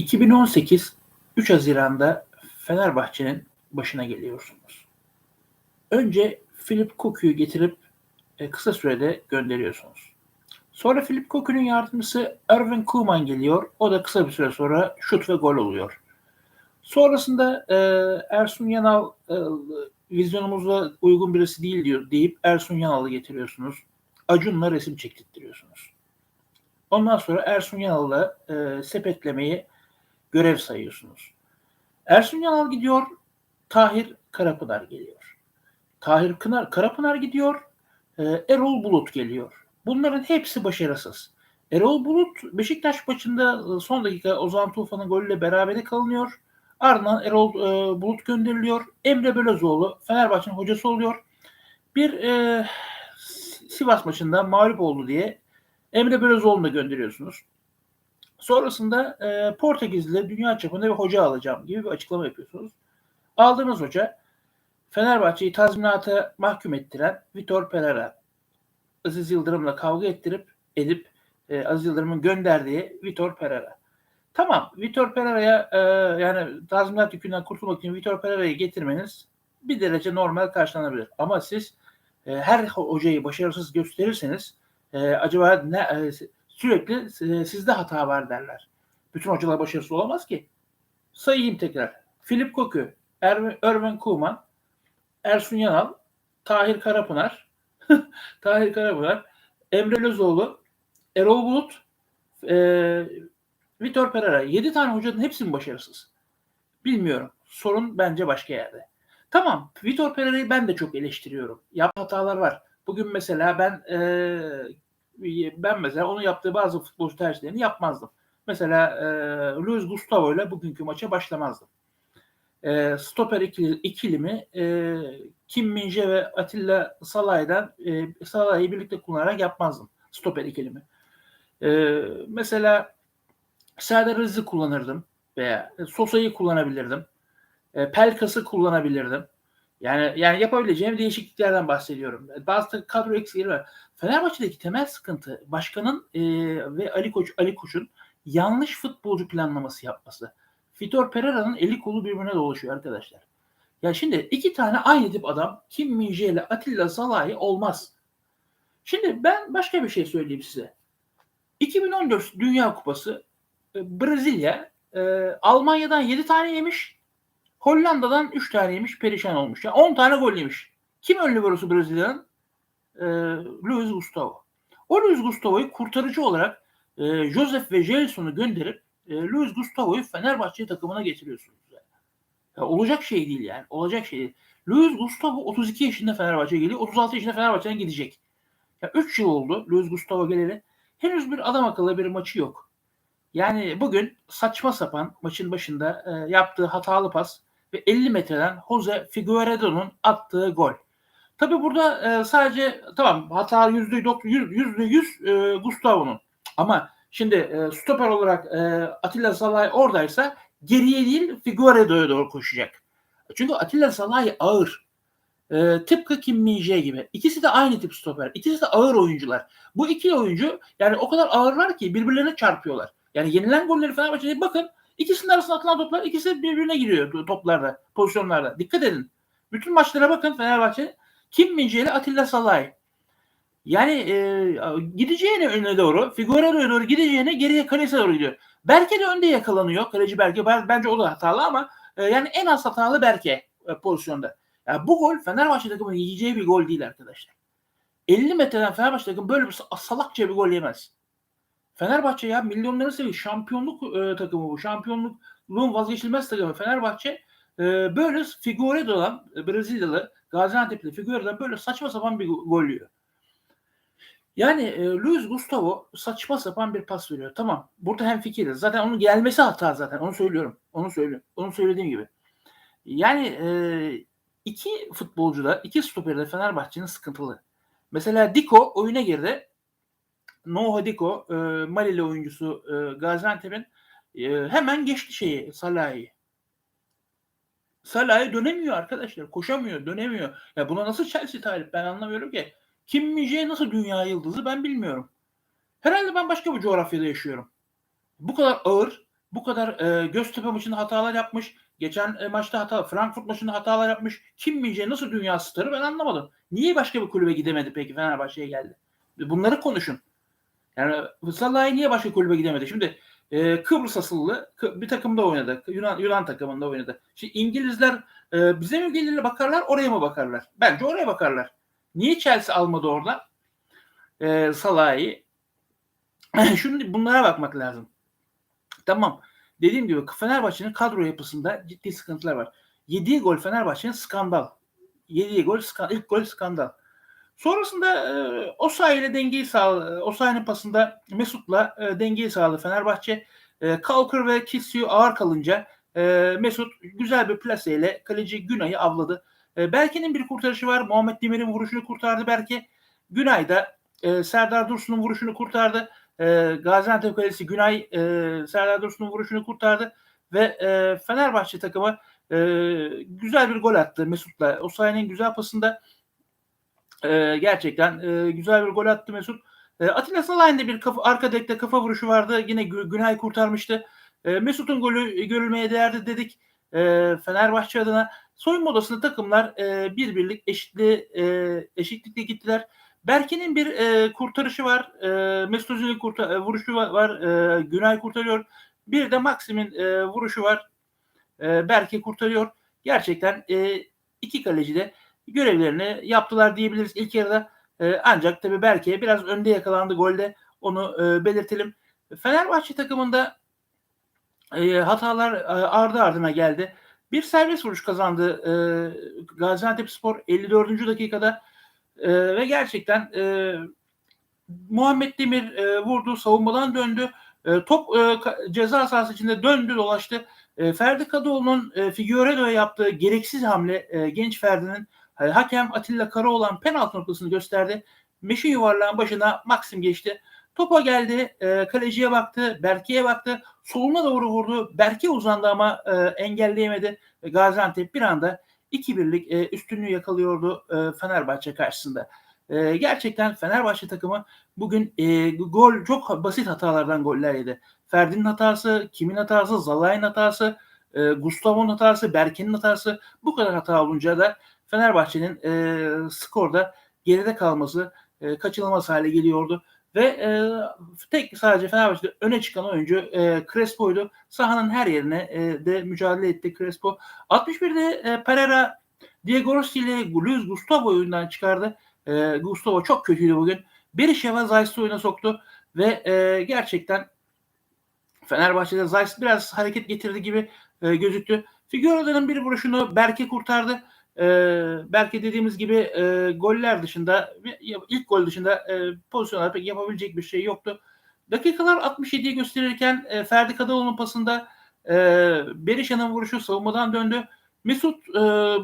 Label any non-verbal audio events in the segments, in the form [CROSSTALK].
2018 3 Haziran'da Fenerbahçe'nin başına geliyorsunuz. Önce Philip Cocu'yu getirip e, kısa sürede gönderiyorsunuz. Sonra Philip Cocu'nun yardımcısı Erwin Koeman geliyor. O da kısa bir süre sonra şut ve gol oluyor. Sonrasında e, Ersun Yanal e, vizyonumuza uygun birisi değil diyor deyip Ersun Yanal'ı getiriyorsunuz. Acun'la resim çektirtiyorsunuz. Ondan sonra Ersun Yanal'la e, sepetlemeyi görev sayıyorsunuz. Ersun Yanal gidiyor, Tahir Karapınar geliyor. Tahir Kınar, Karapınar gidiyor, e, Erol Bulut geliyor. Bunların hepsi başarısız. Erol Bulut Beşiktaş maçında e, son dakika Ozan Tufan'ın golüyle berabere kalınıyor. Ardından Erol e, Bulut gönderiliyor. Emre Belözoğlu Fenerbahçe'nin hocası oluyor. Bir e, Sivas maçında mağlup oldu diye Emre Belözoğlu'nu da gönderiyorsunuz. Sonrasında e, Portekizli dünya çapında bir hoca alacağım gibi bir açıklama yapıyorsunuz. Aldığınız hoca Fenerbahçe'yi tazminata mahkum ettiren Vitor Pereira. Aziz Yıldırım'la kavga ettirip edip e, Aziz Yıldırım'ın gönderdiği Vitor Pereira. Tamam Vitor Pereira'ya e, yani tazminat yükünden kurtulmak için Vitor Pereira'yı getirmeniz bir derece normal karşılanabilir. Ama siz e, her hocayı başarısız gösterirseniz e, acaba ne e, sürekli e, sizde hata var derler. Bütün hocalar başarısız olamaz ki. Sayayım tekrar. Filip Koku, Erwin, Koeman, Ersun Yanal, Tahir Karapınar, [LAUGHS] Tahir Karapınar, Emre Lözoğlu, Erol Bulut, e, Vitor Pereira. 7 tane hocanın hepsi mi başarısız? Bilmiyorum. Sorun bence başka yerde. Tamam. Vitor Pereira'yı ben de çok eleştiriyorum. Yap hatalar var. Bugün mesela ben e, ben mesela onun yaptığı bazı futbolcu tercihlerini yapmazdım. Mesela e, Luis Gustavo ile bugünkü maça başlamazdım. E, stoper ikili, ikilimi e, Kim Minje ve Atilla Salah'dan e, Salah'ı birlikte kullanarak yapmazdım. Stoper ikilimi. E, mesela Serdar Rız'ı kullanırdım veya Sosa'yı kullanabilirdim. E, Pelkas'ı kullanabilirdim. Yani yani yapabileceğim değişikliklerden bahsediyorum. Bazı kadro eksikleri var. Fenerbahçe'deki temel sıkıntı başkanın e, ve Ali Koç Ali Koç'un yanlış futbolcu planlaması yapması. Vitor Pereira'nın eli kolu birbirine dolaşıyor arkadaşlar. Ya şimdi iki tane aynı tip adam Kim Minje ile Atilla Salahi olmaz. Şimdi ben başka bir şey söyleyeyim size. 2014 Dünya Kupası e, Brezilya e, Almanya'dan 7 tane yemiş. Hollanda'dan 3 tane yemiş. Perişan olmuş. Yani 10 tane gol yemiş. Kim ön liberosu Brezilya'nın? E, Luis Gustavo. O Luis Gustavo'yu kurtarıcı olarak e, Joseph ve Jelson'u gönderip e, Luis Gustavo'yu Fenerbahçe takımına getiriyorsunuz. Yani. Ya olacak şey değil yani. Olacak şey değil. Luis Gustavo 32 yaşında Fenerbahçe geliyor. 36 yaşında Fenerbahçe'den gidecek. Ya 3 yıl oldu Luis Gustavo geleli. Henüz bir adam akıllı bir maçı yok. Yani bugün saçma sapan maçın başında e, yaptığı hatalı pas ve 50 metreden Jose Figueiredo'nun attığı gol. Tabi burada e, sadece tamam hata yüzde yüzde yüz e, Gustavo'nun ama şimdi e, stoper olarak e, Atilla Salay oradaysa geriye değil Figueiredo'ya doğru koşacak. Çünkü Atilla Salay ağır. E, tıpkı Kim Min-jae gibi. İkisi de aynı tip stoper. İkisi de ağır oyuncular. Bu iki oyuncu yani o kadar ağırlar ki birbirlerine çarpıyorlar. Yani yenilen golleri Fenerbahçe'ye bakın. İkisinin arasında atılan toplar ikisi birbirine giriyor toplarda, pozisyonlarda. Dikkat edin. Bütün maçlara bakın Fenerbahçe. Kim Mince ile Atilla Salay. Yani e, gideceğine öne doğru, Figueiredo'ya doğru gideceğine geriye kalese doğru gidiyor. Berke de önde yakalanıyor. Kaleci Berke. Bence o da hatalı ama e, yani en az hatalı Berke e, pozisyonda. Yani bu gol Fenerbahçe takımının yiyeceği bir gol değil arkadaşlar. 50 metreden Fenerbahçe takımı böyle bir salakça bir gol yemez. Fenerbahçe ya milyonları seviyor. Şampiyonluk e, takımı bu. Şampiyonluğun vazgeçilmez takımı. Fenerbahçe e, böyle Figueiredo'dan e, Brezilyalı Gaziantep'li Figueiredo'dan böyle saçma sapan bir gol yiyor. Yani e, Luis Gustavo saçma sapan bir pas veriyor. Tamam. Burada hem fikiriz. Zaten onun gelmesi hata zaten. Onu söylüyorum. Onu söylüyorum. Onu söylediğim gibi. Yani e, iki futbolcu da iki stoperi de Fenerbahçe'nin sıkıntılı. Mesela Diko oyuna girdi. No Hadiko e, Malili oyuncusu e, Gaziantep'in e, hemen geçti şeyi Salah'ı. Salah'ı dönemiyor arkadaşlar. Koşamıyor, dönemiyor. Ya buna nasıl Chelsea talip ben anlamıyorum ki. Kim Mijé nasıl dünya yıldızı ben bilmiyorum. Herhalde ben başka bir coğrafyada yaşıyorum. Bu kadar ağır, bu kadar e, Göztepe maçında hatalar yapmış. Geçen e, maçta hata, Frankfurt maçında hatalar yapmış. Kim Mince nasıl dünya starı ben anlamadım. Niye başka bir kulübe gidemedi peki Fenerbahçe'ye geldi? Bunları konuşun. Yani Salah'ı niye başka kulübe gidemedi? Şimdi e, Kıbrıs asıllı bir takımda oynadı. Yunan, Yunan takımında oynadı. Şimdi İngilizler e, bize mi gelirler bakarlar oraya mı bakarlar? Bence oraya bakarlar. Niye Chelsea almadı orada e, Salah'ı? [CLEARS THROAT] Şimdi bunlara bakmak lazım. Tamam. Dediğim gibi Fenerbahçe'nin kadro yapısında ciddi sıkıntılar var. Yediği gol Fenerbahçe'nin skandal. Yediği gol skandal, ilk gol skandal. Sonrasında e, Osa ile dengeyi sağladı. Osa'nın pasında Mesut'la e, dengeyi sağladı Fenerbahçe. E, Kalkır ve Kisiu ağır kalınca e, Mesut güzel bir plaseyle kaleci Günay'ı avladı. E, Berke'nin bir kurtarışı var. Muhammed Demir'in vuruşunu kurtardı Berke. Günay da e, Serdar Dursun'un vuruşunu kurtardı. E, Gaziantep Kalesi Günay e, Serdar Dursun'un vuruşunu kurtardı. Ve e, Fenerbahçe takımı e, güzel bir gol attı Mesut'la. Osayi'nin güzel pasında e, gerçekten e, güzel bir gol attı Mesut. E, Atilla Salahin'de bir kafa, arka dekte kafa vuruşu vardı. Yine Günay kurtarmıştı. E, Mesut'un golü görülmeye değerli dedik. E, Fenerbahçe adına soyunma odasında takımlar e, bir birlik eşitli e, eşitlikle gittiler. Berke'nin bir e, kurtarışı var. E, Mesut Özil'in kurtar- e, vuruşu var. var. E, Günay kurtarıyor. Bir de Maxim'in e, vuruşu var. E, Berke kurtarıyor. Gerçekten e, iki kaleci de görevlerini yaptılar diyebiliriz ilk yarıda. E, ancak tabii Berke'ye biraz önde yakalandı golde. Onu e, belirtelim. Fenerbahçe takımında e, hatalar e, ardı ardına geldi. Bir serbest vuruş kazandı e, Gaziantep Spor 54. dakikada e, ve gerçekten e, Muhammed Demir e, vurdu, savunmadan döndü. E, top e, ceza sahası içinde döndü, dolaştı. E, Ferdi Kadıoğlu'nun e, Figueiredo'ya yaptığı gereksiz hamle e, genç Ferdi'nin hakem Atilla Karaoğlan penaltı noktasını gösterdi. Meşe yuvarlağın başına Maxim geçti. Topa geldi, e, kaleciye baktı, Berke'ye baktı. Soluna doğru vurdu. Berke uzandı ama e, engelleyemedi. Gaziantep bir anda 2-1'lik e, üstünlüğü yakalıyordu e, Fenerbahçe karşısında. Gerçekten Fenerbahçe takımı bugün gol çok basit hatalardan goller yedi. Ferdi'nin hatası, kimin hatası, Zalai'nin hatası, Gustavo'nun hatası, Berke'nin hatası bu kadar hata olunca da Fenerbahçe'nin e, skorda geride kalması e, kaçınılmaz hale geliyordu. Ve e, tek sadece Fenerbahçe'de öne çıkan oyuncu e, Crespo'ydu. Sahanın her yerine e, de mücadele etti Crespo. 61'de e, Pereira Diego Rossi ile Luis Gustavo oyundan çıkardı. E, Gustavo çok kötüydü bugün. Berishev'e Zayt'ı oyuna soktu ve e, gerçekten Fenerbahçe'de Zayt biraz hareket getirdi gibi e, gözüktü. Figueroa'nın bir vuruşunu Berke kurtardı. E, Berke dediğimiz gibi e, goller dışında ilk gol dışında e, pozisyonlarda pek yapabilecek bir şey yoktu. Dakikalar 67'yi gösterirken e, Ferdi Kadıoğlu'nun pasında e, Berisha'nın vuruşu savunmadan döndü. Mesut e,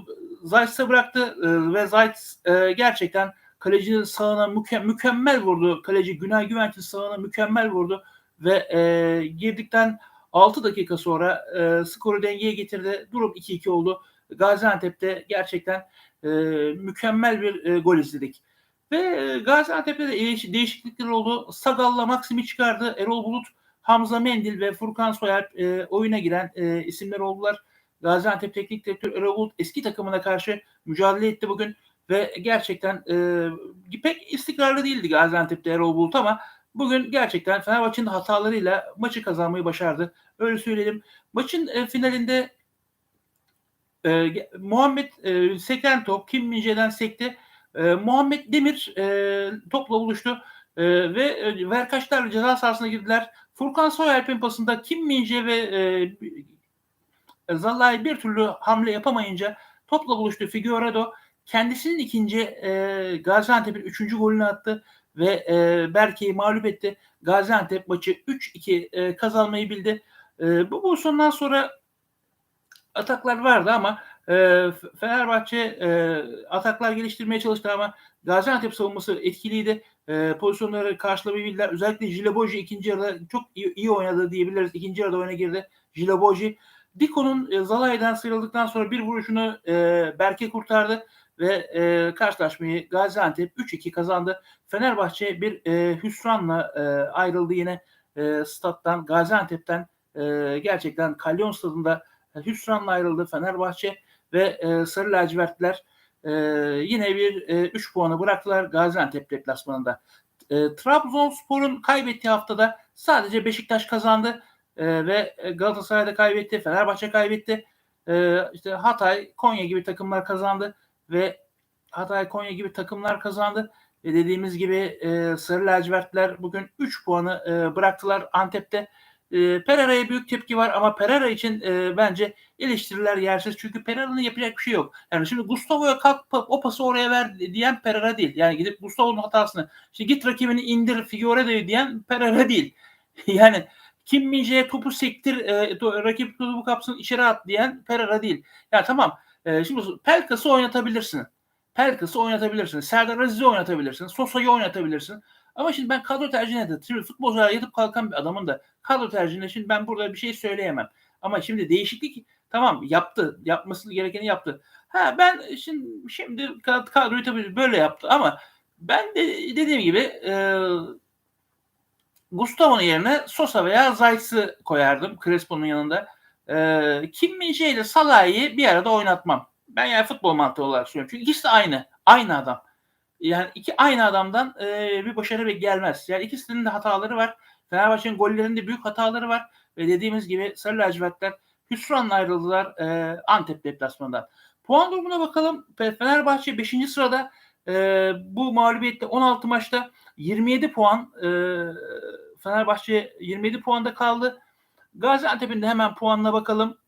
Zayt'sa bıraktı e, ve Zayt e, gerçekten kalecinin sağına müke- mükemmel vurdu. Kaleci Günay Güvenç'in sağına mükemmel vurdu ve e, girdikten 6 dakika sonra e, skoru dengeye getirdi. Durum 2-2 oldu. Gaziantep'te gerçekten e, mükemmel bir e, gol izledik. Ve e, Gaziantep'te de değişiklikler oldu. Sagal'la Maksim'i çıkardı. Erol Bulut, Hamza Mendil ve Furkan Soyalp e, oyuna giren e, isimler oldular. Gaziantep Teknik Direktörü Erol Bulut eski takımına karşı mücadele etti bugün ve gerçekten e, pek istikrarlı değildi Gaziantep'te Erol Bulut ama bugün gerçekten Fenerbahçe'nin hatalarıyla maçı kazanmayı başardı. Öyle söyleyelim. Maçın e, finalinde e, Muhammed e, seken top Kim Minje'den sekti. E, Muhammed Demir e, topla buluştu e, ve e, verkaçlarla ceza sahasına girdiler. Furkan Soyalp'in pasında Kim Minje ve e, Zallay bir türlü hamle yapamayınca topla buluştu Figueiredo. Kendisinin ikinci e, Gaziantep'in üçüncü golünü attı ve e, Berke'yi mağlup etti. Gaziantep maçı 3-2 e, kazanmayı bildi. E, bu pozisyondan sonra ataklar vardı ama e, Fenerbahçe e, ataklar geliştirmeye çalıştı ama Gaziantep savunması etkiliydi. E, pozisyonları karşılamayı bildiler. Özellikle Jileboji ikinci yarıda çok iyi, iyi oynadı diyebiliriz. İkinci yarıda oyuna girdi Jileboji. Diko'nun e, Zalai'den sıyrıldıktan sonra bir vuruşunu e, Berke kurtardı ve e, karşılaşmayı Gaziantep 3-2 kazandı. Fenerbahçe bir e, hüsranla e, ayrıldı yine e, stat'tan Gaziantep'ten e, gerçekten Kalyon stadında hüsranla ayrıldı Fenerbahçe ve e, Sarı Lacivertler e, yine bir 3 e, puanı bıraktılar Gaziantep deplasmanında. E, Trabzonspor'un kaybettiği haftada sadece Beşiktaş kazandı e, ve Galatasaray'da kaybetti, Fenerbahçe kaybetti. E, işte Hatay, Konya gibi takımlar kazandı ve Hatay, Konya gibi takımlar kazandı. Ve dediğimiz gibi e, Sarı Lacivertler bugün 3 puanı e, bıraktılar Antep'te. E, Pereira'ya büyük tepki var ama Pereira için e, bence eleştiriler yersiz. Çünkü Pereira'nın yapacak bir şey yok. Yani şimdi Gustavo'ya kalk o pası oraya ver diyen Pereira değil. Yani gidip Gustavo'nun hatasını şimdi git rakibini indir Figueiredo'yu diyen Pereira değil. [LAUGHS] yani Kim Minje'ye topu sektir e, rakip topu kapsın içeri at diyen Pereira değil. Ya tamam e, şimdi Pelkas'ı oynatabilirsin. Pelkas'ı oynatabilirsin. Serdar Aziz'i oynatabilirsin. Sosa'yı oynatabilirsin. Ama şimdi ben kadro tercihine de şimdi futbolcular yatıp kalkan bir adamın da kadro tercihine şimdi ben burada bir şey söyleyemem. Ama şimdi değişiklik tamam yaptı. Yapması gerekeni yaptı. Ha ben şimdi şimdi kadroyu tabii böyle yaptı ama ben de dediğim gibi e, Gustavo'nun yerine Sosa veya Zayt'sı koyardım Crespo'nun yanında. E, Kim Minje ile Salah'ı bir arada oynatmam. Ben yani futbol mantığı olarak söylüyorum. Çünkü ikisi de aynı. Aynı adam. Yani iki aynı adamdan e, bir başarı gelmez. Yani ikisinin de hataları var. Fenerbahçe'nin gollerinde büyük hataları var. Ve dediğimiz gibi Sarı Lacivertler hüsranla ayrıldılar e, Antep deplasmanından. Puan durumuna bakalım. Fenerbahçe 5. sırada e, bu mağlubiyette 16 maçta 27 puan e, Fenerbahçe 27 puanda kaldı. Gaziantep'in de hemen puanına bakalım.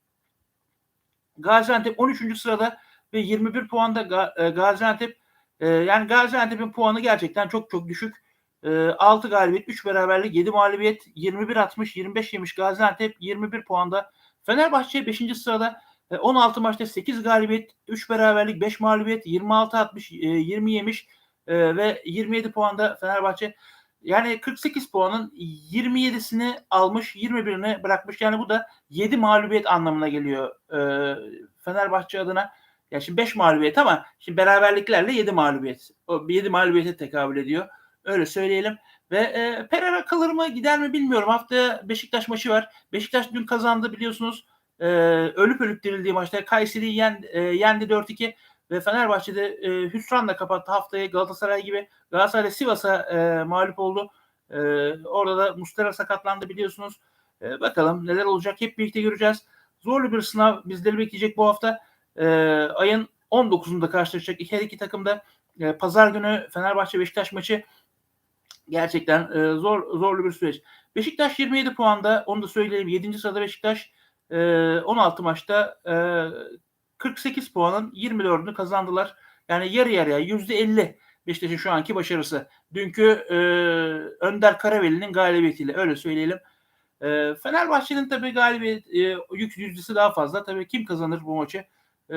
Gaziantep 13. sırada ve 21 puanda e, Gaziantep e, yani Gaziantep'in puanı gerçekten çok çok düşük. E, 6 galibiyet, 3 beraberlik, 7 mağlubiyet, 21 atmış, 25 yemiş Gaziantep 21 puanda. Fenerbahçe 5. sırada 16 maçta 8 galibiyet, 3 beraberlik, 5 mağlubiyet, 26 atmış, 20 yemiş ve 27 puanda Fenerbahçe. Yani 48 puanın 27'sini almış, 21'ini bırakmış. Yani bu da 7 mağlubiyet anlamına geliyor Fenerbahçe adına. Ya şimdi 5 mağlubiyet ama şimdi beraberliklerle 7 mağlubiyet. O 7 mağlubiyete tekabül ediyor. Öyle söyleyelim. Ve e, Pereira kalır mı gider mi bilmiyorum. Haftaya Beşiktaş maçı var. Beşiktaş dün kazandı biliyorsunuz. E, ölüp ölüp dirildiği maçta Kayseri'yi yen, e, yendi 4-2 ve Fenerbahçe'de e, hüsranla kapattı haftayı Galatasaray gibi. Galatasaray Sivas'a e, mağlup oldu. E, orada da Mustera sakatlandı biliyorsunuz. E, bakalım neler olacak hep birlikte göreceğiz. Zorlu bir sınav bizleri bekleyecek bu hafta. E, ayın 19'unda karşılaşacak her iki takım da e, pazar günü Fenerbahçe Beşiktaş maçı gerçekten e, zor zorlu bir süreç. Beşiktaş 27 puanda onu da söyleyelim. 7. sırada Beşiktaş e, 16 maçta e, 48 puanın 24'ünü kazandılar. Yani yarı yarıya %50 Beşiktaş'ın şu anki başarısı. Dünkü e, Önder Karaveli'nin galibiyetiyle öyle söyleyelim. E, Fenerbahçe'nin tabii galibiyet e, yük yüzdesi daha fazla. Tabii kim kazanır bu maçı? E,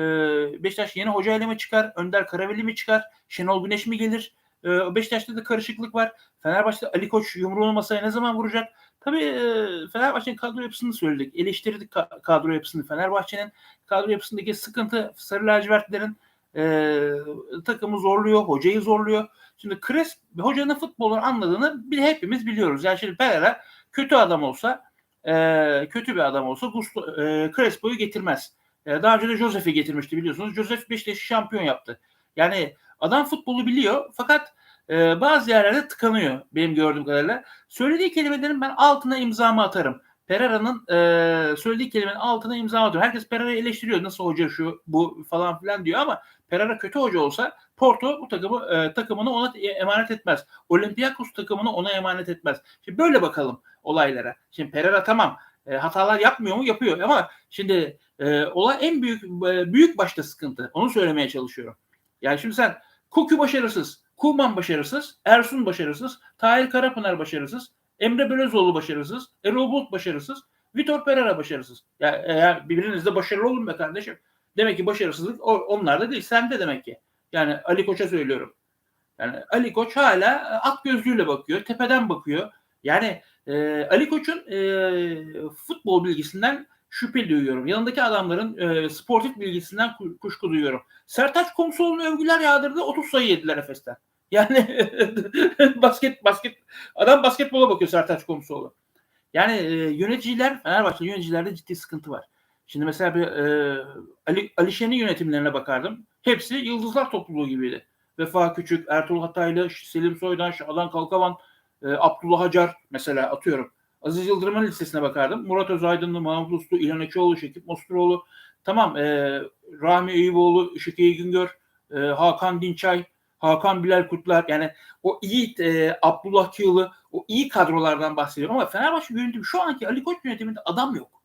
Beşiktaş yeni hocayla mı çıkar? Önder Karaveli mi çıkar? Şenol Güneş mi gelir? E, Beşiktaş'ta da karışıklık var. Fenerbahçe'de Ali Koç yumruğunu masaya ne zaman vuracak? Tabii e, Fenerbahçe'nin kadro yapısını söyledik. Eleştirdik kadro yapısını. Fenerbahçe'nin kadro yapısındaki sıkıntı Sarı lacivertlerin e, takımı zorluyor, hocayı zorluyor. Şimdi Kres hocanın futbolun anladığını bir hepimiz biliyoruz. Yani şimdi Pereira kötü adam olsa e, kötü bir adam olsa Gusto, e, Crespo'yu getirmez. E, daha önce de Josef'i getirmişti biliyorsunuz. Josef Beşiktaş'ı şampiyon yaptı. Yani adam futbolu biliyor fakat e, bazı yerlerde tıkanıyor benim gördüğüm kadarıyla. Söylediği kelimelerin ben altına imzamı atarım. Pereira'nın e, söylediği kelimenin altına imza atıyor. Herkes Pereira'yı eleştiriyor. Nasıl hoca şu bu falan filan diyor ama Pereira kötü hoca olsa Porto bu takımı e, takımını ona emanet etmez. Olympiakos takımını ona emanet etmez. Şimdi böyle bakalım olaylara. Şimdi Pereira tamam e, hatalar yapmıyor mu? Yapıyor ama şimdi e, olay en büyük e, büyük başta sıkıntı. Onu söylemeye çalışıyorum. Yani şimdi sen Kuku başarısız, Kuman başarısız, Ersun başarısız, Tahir Karapınar başarısız, Emre Belözoğlu başarısız, Erol Bulut başarısız, Vitor Pereira başarısız. Ya yani eğer birbirinizde başarılı olun be kardeşim. Demek ki başarısızlık onlarda değil, sende demek ki. Yani Ali Koç'a söylüyorum. Yani Ali Koç hala at gözlüğüyle bakıyor, tepeden bakıyor. Yani e, Ali Koç'un e, futbol bilgisinden şüphe duyuyorum. Yanındaki adamların e, sportif bilgisinden kuşku duyuyorum. Sertaç Komsoğlu'na övgüler yağdırdı 30 sayı yediler Efes'ten. [LAUGHS] Yani basket basket adam basketbola bakıyor Sertaç Komsoğlu. Yani e, yöneticiler, Fenerbahçe yöneticilerde ciddi sıkıntı var. Şimdi mesela bir e, Ali, Alişen'in yönetimlerine bakardım. Hepsi yıldızlar topluluğu gibiydi. Vefa Küçük, Ertuğrul Hataylı, Selim Soydan, Şadan Kalkavan, e, Abdullah Hacar mesela atıyorum. Aziz Yıldırım'ın listesine bakardım. Murat Özaydınlı, Mahmut Uslu, İlhan Ekioğlu, Şekip Mosturoğlu. Tamam e, Rahmi Eyüboğlu, İyi Güngör, e, Hakan Dinçay, Hakan Bilal Kurtlar yani o iyi e, Abdullah Kiyılı o iyi kadrolardan bahsediyorum ama Fenerbahçe yönetimi şu anki Ali Koç yönetiminde adam yok.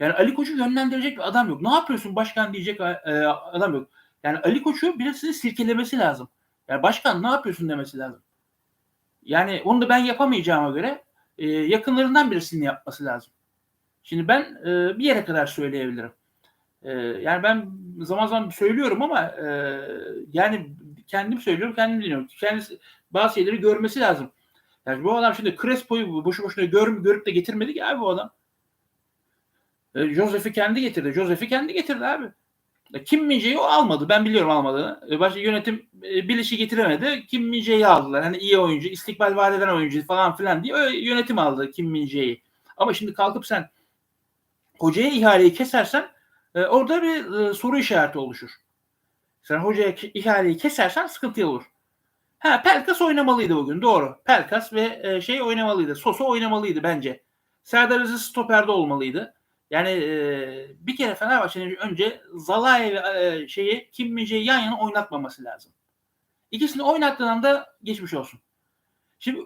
Yani Ali Koç'u yönlendirecek bir adam yok. Ne yapıyorsun başkan diyecek e, adam yok. Yani Ali Koç'u birisini sirkelemesi lazım. Yani başkan ne yapıyorsun demesi lazım. Yani onu da ben yapamayacağıma göre e, yakınlarından birisinin yapması lazım. Şimdi ben e, bir yere kadar söyleyebilirim. E, yani ben zaman zaman söylüyorum ama e, yani kendim söylüyorum, kendim dinliyorum. Kendisi bazı şeyleri görmesi lazım. Yani bu adam şimdi Crespo'yu boşu boşuna gör, görüp de getirmedi ki abi bu adam. E, Josef'i kendi getirdi. Josef'i kendi getirdi abi. Kim Mince'yi almadı. Ben biliyorum almadığını. E, başka yönetim e, Biliş'i getiremedi. Kim Mince'yi aldılar. Hani iyi oyuncu, istikbal vaat eden oyuncu falan filan diye öyle yönetim aldı Kim Mince'yi. Ama şimdi kalkıp sen hocaya ihaleyi kesersen e, orada bir soru işareti oluşur. Sen hocaya ihaleyi kesersen sıkıntı olur. Ha Pelkas oynamalıydı bugün doğru. Pelkas ve şey oynamalıydı. Soso oynamalıydı bence. Serdar Aziz stoperde olmalıydı. Yani e, bir kere Fenerbahçe'nin önce Zalai ve e, şeyi Kim Mince'yi yan yana oynatmaması lazım. İkisini oynattığın anda geçmiş olsun. Şimdi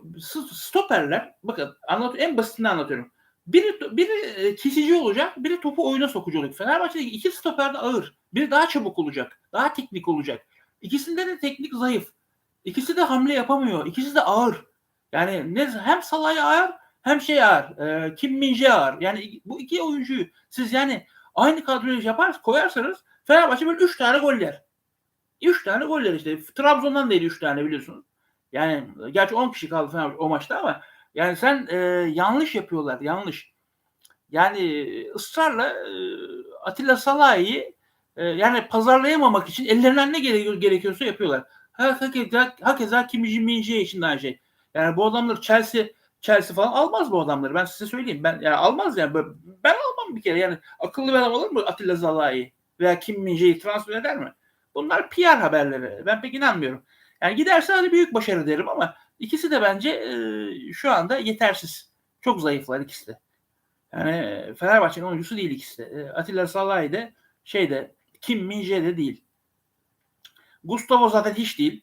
stoperler bakın anlat en basitinden anlatıyorum. Biri, biri kesici olacak, biri topu oyuna sokucu olacak. Fenerbahçe'deki iki stoper de ağır. Biri daha çabuk olacak, daha teknik olacak. İkisinde de teknik zayıf. İkisi de hamle yapamıyor. İkisi de ağır. Yani ne hem Salah'ya ağır hem şey ağır. E, Kim Minje ağır. Yani bu iki oyuncuyu siz yani aynı kadroyu yapar koyarsanız Fenerbahçe böyle 3 tane gol yer. 3 tane gol yer işte. Trabzon'dan değil 3 tane biliyorsunuz. Yani gerçi 10 kişi kaldı Fenerbahçe o maçta ama yani sen e, yanlış yapıyorlar. Yanlış. Yani ısrarla e, Atilla Salahi'yi e, yani pazarlayamamak için ellerinden ne gerekiyorsa yapıyorlar. Hakeza, hakeza Kim Min-jae için de aynı şey. Yani bu adamlar Chelsea Chelsea falan almaz bu adamları. Ben size söyleyeyim. Ben yani almaz yani. Ben almam bir kere. Yani akıllı bir adam alır mı Atilla Zalai veya Kim Min-jae'yi transfer eder mi? Bunlar PR haberleri. Ben pek inanmıyorum. Yani giderse hadi büyük başarı derim ama ikisi de bence e, şu anda yetersiz. Çok zayıflar ikisi de. Yani Fenerbahçe'nin oyuncusu değil ikisi de. E, Atilla Salah'ı de şeyde Kim Min-jae de değil. Gustavo zaten hiç değil.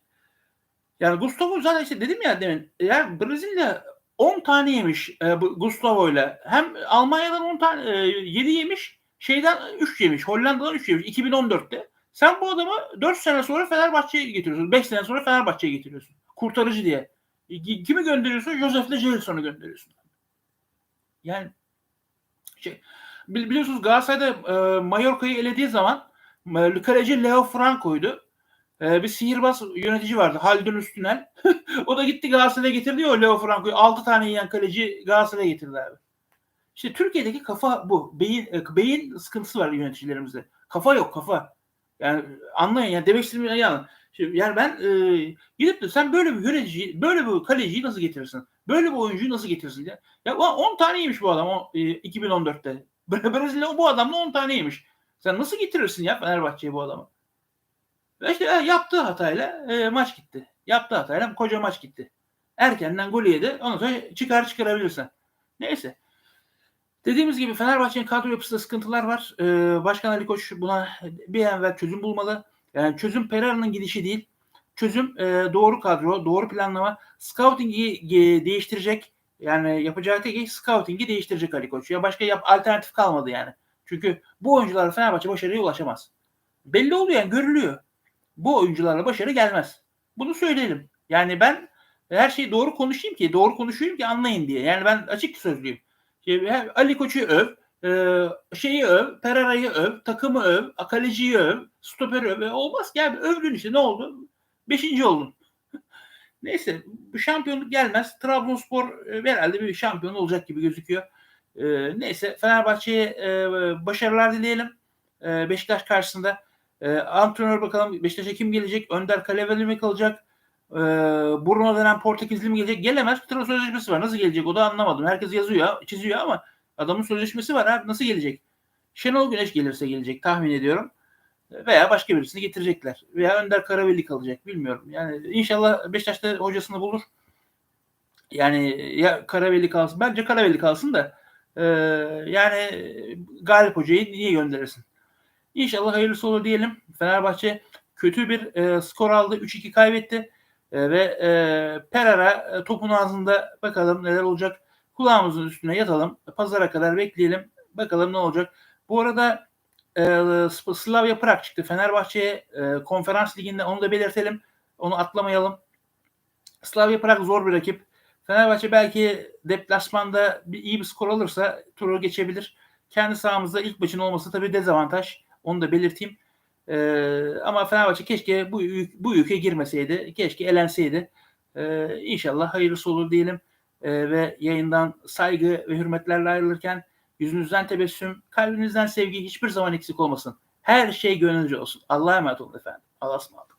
Yani Gustavo zaten işte dedim ya demin. Yani Brezilya 10 tane yemiş e, Gustavo ile. Hem Almanya'dan 10 tane e, 7 yemiş. Şeyden 3 yemiş. Hollanda'dan 3 yemiş 2014'te. Sen bu adamı 4 sene sonra Fenerbahçe'ye getiriyorsun. 5 sene sonra Fenerbahçe'ye getiriyorsun. Kurtarıcı diye. E, kimi gönderiyorsun? Josef'le Jelson'u gönderiyorsun. Yani şey, biliyorsunuz Galatasaray'da e, Mallorca'yı elediği zaman e, kaleci Leo Franco'ydu. E, bir sihirbaz yönetici vardı. Haldun Üstünel. [LAUGHS] o da gitti Galatasaray'a getirdi ya Leo Franco'yu. 6 tane yiyen kaleci Galatasaray'a getirdi abi. İşte Türkiye'deki kafa bu. Beyin, e, beyin sıkıntısı var yöneticilerimizde. Kafa yok kafa. Yani anlayın yani demek istediğim yani. Yani ben e, gidip de sen böyle bir yönetici, böyle bir kaleciyi nasıl getirirsin? Böyle bir oyuncuyu nasıl getirirsin? Ya, ya 10 tane yemiş bu adam o, e, 2014'te. [LAUGHS] Brezilya bu adamla 10 tane yemiş. Sen nasıl getirirsin ya Fenerbahçe'ye bu adamı? Ve işte e, yaptığı hatayla e, maç gitti. Yaptığı hatayla koca maç gitti. Erkenden gol yedi. Ondan sonra çıkar çıkarabilirsen. Neyse. Dediğimiz gibi Fenerbahçe'nin kadro yapısında sıkıntılar var. Ee, Başkan Ali Koç buna bir an evvel çözüm bulmalı. Yani çözüm Perara'nın gidişi değil. Çözüm e, doğru kadro, doğru planlama. Scouting'i değiştirecek. Yani yapacağı tek iş scouting'i değiştirecek Ali Koç. Ya başka yap, alternatif kalmadı yani. Çünkü bu oyuncularla Fenerbahçe başarıya ulaşamaz. Belli oluyor yani görülüyor. Bu oyuncularla başarı gelmez. Bunu söyleyelim. Yani ben her şeyi doğru konuşayım ki, doğru konuşayım ki anlayın diye. Yani ben açık sözlüyüm. Ali Koç'u öv, e, şeyi öv, Perara'yı öv, takımı öv, Akaleci'yi öv, stoperi öv. Olmaz ki abi övdün işte ne oldu? Beşinci oldun. [LAUGHS] Neyse bu şampiyonluk gelmez. Trabzonspor e, herhalde bir şampiyon olacak gibi gözüküyor. E, neyse Fenerbahçe'ye e, başarılar dileyelim. Beşiktaş karşısında. Antrenör bakalım Beşiktaş'a kim gelecek? Önder Kaleveli mi kalacak? Ee, Bruno denen Portekizli mi gelecek? Gelemez. Transfer sözleşmesi var. Nasıl gelecek? O da anlamadım. Herkes yazıyor, çiziyor ama adamın sözleşmesi var abi. Nasıl gelecek? Şenol Güneş gelirse gelecek tahmin ediyorum. Veya başka birisini getirecekler. Veya Önder Karaveli kalacak. Bilmiyorum. Yani inşallah Beşiktaş'ta hocasını bulur. Yani ya Karaveli kalsın. Bence Karaveli kalsın da e, yani Galip Hoca'yı niye gönderirsin? İnşallah hayırlısı olur diyelim. Fenerbahçe kötü bir e, skor aldı. 3-2 kaybetti. E, ve e, Perara e, topun ağzında bakalım neler olacak. Kulağımızın üstüne yatalım. Pazara kadar bekleyelim. Bakalım ne olacak. Bu arada e, Slavia Prag çıktı. Fenerbahçe'ye e, konferans liginde onu da belirtelim. Onu atlamayalım. Slavia Prag zor bir rakip. Fenerbahçe belki deplasmanda bir iyi bir skor alırsa turu geçebilir. Kendi sahamızda ilk maçın olması tabii dezavantaj. Onu da belirteyim. Ee, ama Fenerbahçe keşke bu bu yüke girmeseydi. Keşke elenseydi. Ee, inşallah hayırlısı olur diyelim. Ee, ve yayından saygı ve hürmetlerle ayrılırken yüzünüzden tebessüm, kalbinizden sevgi hiçbir zaman eksik olmasın. Her şey gönlünce olsun. Allah'a emanet olun efendim. Allah'a ısmarladık.